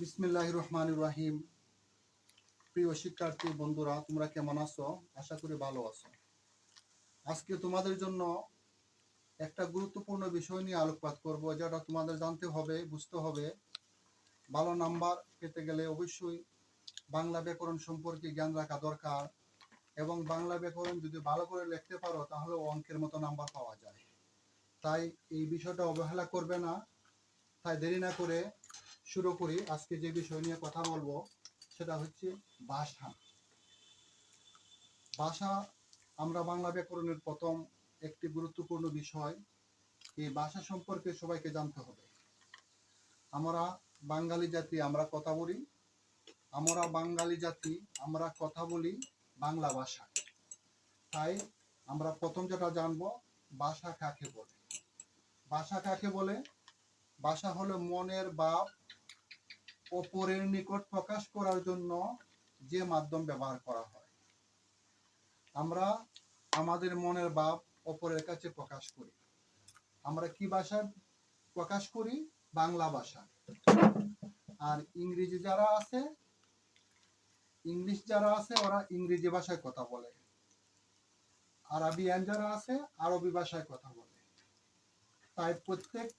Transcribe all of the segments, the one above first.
বিসমিল্লাহ রহমান রাহিম। প্রিয় শিক্ষার্থী, বন্ধুরা, তোমরা কেমন আছো? আশা করি ভালো আছো। আজকে তোমাদের জন্য একটা গুরুত্বপূর্ণ বিষয় নিয়ে আলোকপাত করব, যেটা তোমাদের জানতে হবে, বুঝতে হবে। ভালো নাম্বার পেতে গেলে অবশ্যই বাংলা ব্যাকরণ সম্পর্কে জ্ঞান রাখা দরকার এবং বাংলা ব্যাকরণ যদি ভালো করে লিখতে পারো, তাহলে অঙ্কের মতো নাম্বার পাওয়া যায়। তাই এই বিষয়টা অবহেলা করবে না। তাই দেরি না করে শুরু করি। আজকে যে বিষয় নিয়ে কথা বলব, সেটা হচ্ছে ভাষা ভাষা আমরা বাংলা ব্যাকরণের প্রথম একটি গুরুত্বপূর্ণ বিষয়। এই ভাষা সম্পর্কে সবাইকে জানতে হবে। আমরা বাঙালি জাতি, আমরা কথা বলি। আমরা বাঙালি জাতি, আমরা কথা বলি বাংলা ভাষা। তাই আমরা প্রথম যেটা জানব ভাষা কাকে বলে? ভাষা কাকে বলে? ভাষা হলো মনের ভাব অপরের নিকট প্রকাশ করার জন্য যে মাধ্যম ব্যবহার করা হয়। আমরা আমাদের মনের ভাব অপরের কাছে প্রকাশ করি। আমরা কি ভাষায় প্রকাশ করি? বাংলা ভাষা। আর ইংরেজি যারা আছে, ইংলিশ যারা আছে, ওরা ইংরেজি ভাষায় কথা বলে। আরবিয়ান যারা আছে, আরবি ভাষায় কথা বলে। তাই প্রত্যেক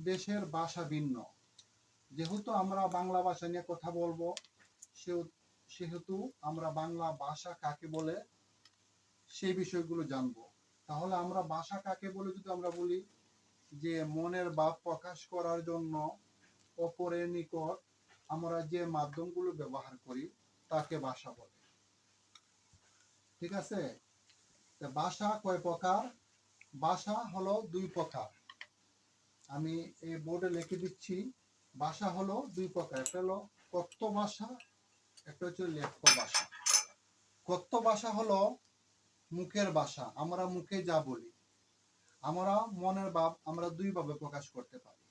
দেশের ভাষা ভিন্ন। যেহেতু আমরা বাংলা ভাষা নিয়ে কথা বলব সেহেতু আমরা বাংলা ভাষা কাকে বলে সেই বিষয়গুলো জানব। তাহলে আমরা ভাষা কাকে বলে যদি আমরা বলি, যে মনের ভাব প্রকাশ করার জন্য অপরের নিকট আমরা যে মাধ্যমগুলো ব্যবহার করি, তাকে ভাষা বলে। ঠিক আছে? ভাষা কয় প্রকার? ভাষা হলো দুই প্রকার। আমি এই বোর্ডে লিখে দিচ্ছি ভাষা হলো দুই প্রকার। একটা হলো কথ্য ভাষা একটা হচ্ছে লেখ্য ভাষা কথ্য ভাষা হলো মুখের ভাষা আমরা মুখে যা বলি। আমরা মনের ভাব আমরা দুই ভাবে প্রকাশ করতে পারি।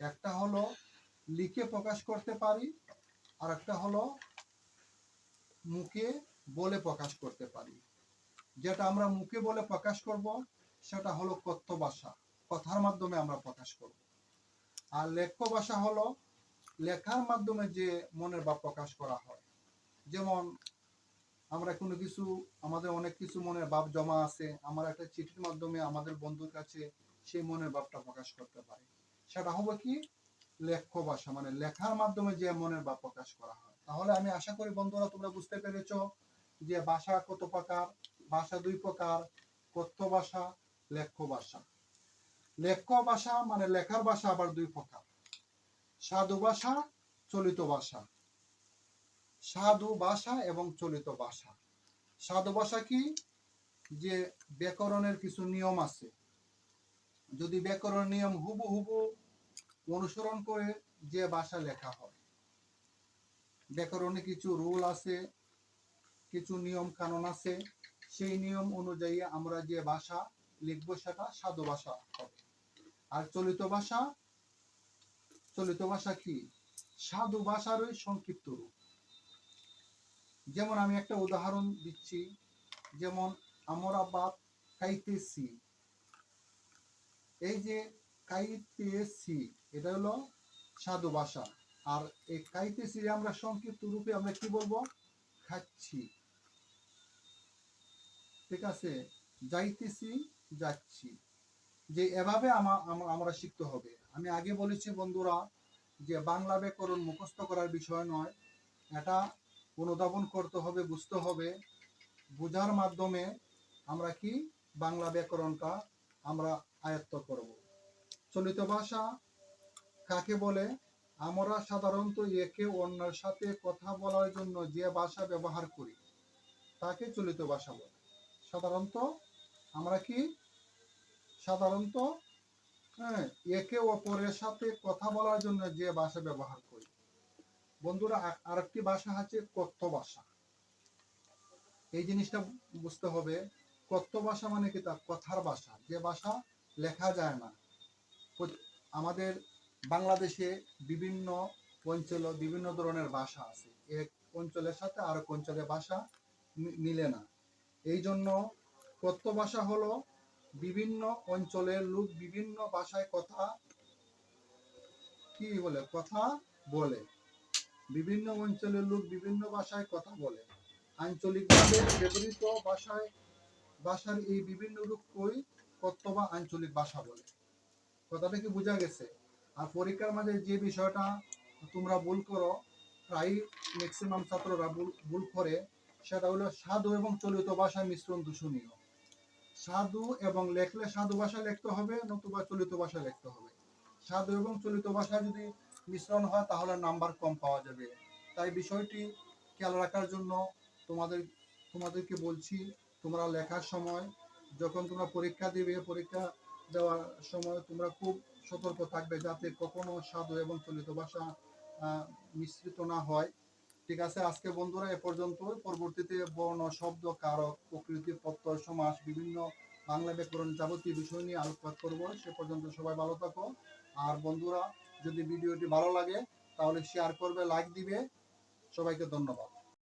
একটা হলো লিখে প্রকাশ করতে পারি, আর একটা হলো মুখে বলে প্রকাশ করতে পারি। যেটা আমরা মুখে বলে প্রকাশ করব, সেটা হলো কথ্য ভাষা কথার মাধ্যমে আমরা প্রকাশ করব। আর লেখ্য ভাষা হলো লেখার মাধ্যমে যে মনের ভাব প্রকাশ করা হয়। যেমন, আমরা কোনো কিছু, আমাদের অনেক কিছু মনের ভাব জমা আছে, আমরা একটা চিঠির মাধ্যমে আমাদের বন্ধুর কাছে সেই মনের ভাবটা প্রকাশ করতে পারি। সেটা হবে কি? লেখ্য ভাষা মানে লেখার মাধ্যমে যে মনের ভাব প্রকাশ করা হয়। তাহলে আমি আশা করি বন্ধুরা তোমরা বুঝতে পেরেছ যে ভাষা কত প্রকার, ভাষা দুই প্রকার, কথ্য ভাষা লেখ্য ভাষা। লেখ্য ভাষা মানে লেখার ভাষা আবার দুই প্রকার। সাধু ভাষা, চলিত ভাষা। সাধু ভাষা এবং চলিত ভাষা। সাধু ভাষা কি? যে ব্যাকরণের কিছু নিয়ম আছে। যদি ব্যাকরণ নিয়ম হুবু হুবু অনুসরণ করে যে ভাষা লেখা হয়। ব্যাকরণে কিছু রুল আছে, কিছু নিয়ম কানুন আছে। সেই নিয়ম অনুযায়ী আমরা যে ভাষা লিখব সেটা সাধু ভাষা হবে। আর চলিত ভাষা চলিত ভাষা কি? সাধু ভাষারই সংক্ষিপ্ত রূপ। যেমন আমি একটা উদাহরণ দিচ্ছি, যেমন আমরা বাপ খাইতেছি। এই যে খাইতেছি, এটা হলো সাধু ভাষা। আর এই খাইতেছি আমরা সংক্ষিপ্ত রূপে আমরা কি বলব? খাচ্ছি। ঠিক আছে? যাইতেছি, যাচ্ছি। যে এভাবে আমা- আমরা শিখতে হবে। আমি আগে বলেছি বন্ধুরা যে বাংলা ব্যাকরণ মুখস্থ করার বিষয় নয়, এটা অনুধাবন করতে হবে, বুঝতে হবে। বোঝার মাধ্যমে আমরা কি বাংলা ব্যাকরণটা আমরা আয়ত্ত করব। চলিত ভাষা কাকে বলে? আমরা সাধারণত একে অন্যের সাথে কথা বলার জন্য যে ভাষা ব্যবহার করি, তাকে চলিত ভাষা বলে। সাধারণত আমরা কি সাধারণত হ্যাঁ একে অপরের সাথে কথা বলার জন্য যে ভাষা ব্যবহার করি। বন্ধুরা আরেকটি ভাষা আছে কথ্য ভাষা। এই জিনিসটা বুঝতে হবে, কথ্য ভাষা মানে কি তার কথার ভাষা। যে ভাষা লেখা যায় না। আমাদের বাংলাদেশে বিভিন্ন অঞ্চলে বিভিন্ন ধরনের ভাষা আছে। এক অঞ্চলের সাথে আরেক অঞ্চলের ভাষা মিলে না। এই জন্য কথ্য ভাষা হলো বিভিন্ন অঞ্চলের লোক বিভিন্ন ভাষায় কথা কি বলে? কথা বলে। বিভিন্ন অঞ্চলের লোক বিভিন্ন ভাষায় কথা বলে। আঞ্চলিকভাবে ব্যবহৃত ভাষায়, ভাষার এই বিভিন্ন রূপই কথ্য বা আঞ্চলিক ভাষা বলে। কথাটা কি বোঝা গেছে? আর পরীক্ষার মাঝে যে বিষয়টা তোমরা ভুল করো, প্রায় ম্যাক্সিমাম ছাত্ররা ভুল করে, সেটা হলো সাধু এবং চলিত ভাষার মিশ্রণ দূষণীয়। সাধু এবং লেখলে সাধু ভাষা লিখতে হবে, নতুবা চলিত ভাষা লিখতে হবে। সাধু এবং চলিত ভাষা যদি মিশ্রণ হয়, তাহলে নাম্বার কম পাওয়া যাবে। তাই বিষয়টি খেয়াল রাখার জন্য তোমাদের, তোমাদেরকে বলছি, তোমরা লেখার সময়, যখন তোমরা পরীক্ষা দিবে, পরীক্ষা দেওয়ার সময় তোমরা খুব সতর্ক থাকবে যাতে কখনো সাধু এবং চলিত ভাষা মিশ্রিত না হয়। ঠিক আছে, আজকে বন্ধুরা এ পর্যন্ত পরবর্তীতে বর্ণ, শব্দ, কারক, প্রকৃতি, প্রত্যয়, সমাস, বিভিন্ন বাংলা ব্যাকরণ যাবতীয় বিষয় নিয়ে আলোকপাত করব। সে পর্যন্ত সবাই ভালো থাকো। আর বন্ধুরা, যদি ভিডিওটি ভালো লাগে, তাহলে শেয়ার করবে লাইক দিবে। সবাইকে ধন্যবাদ।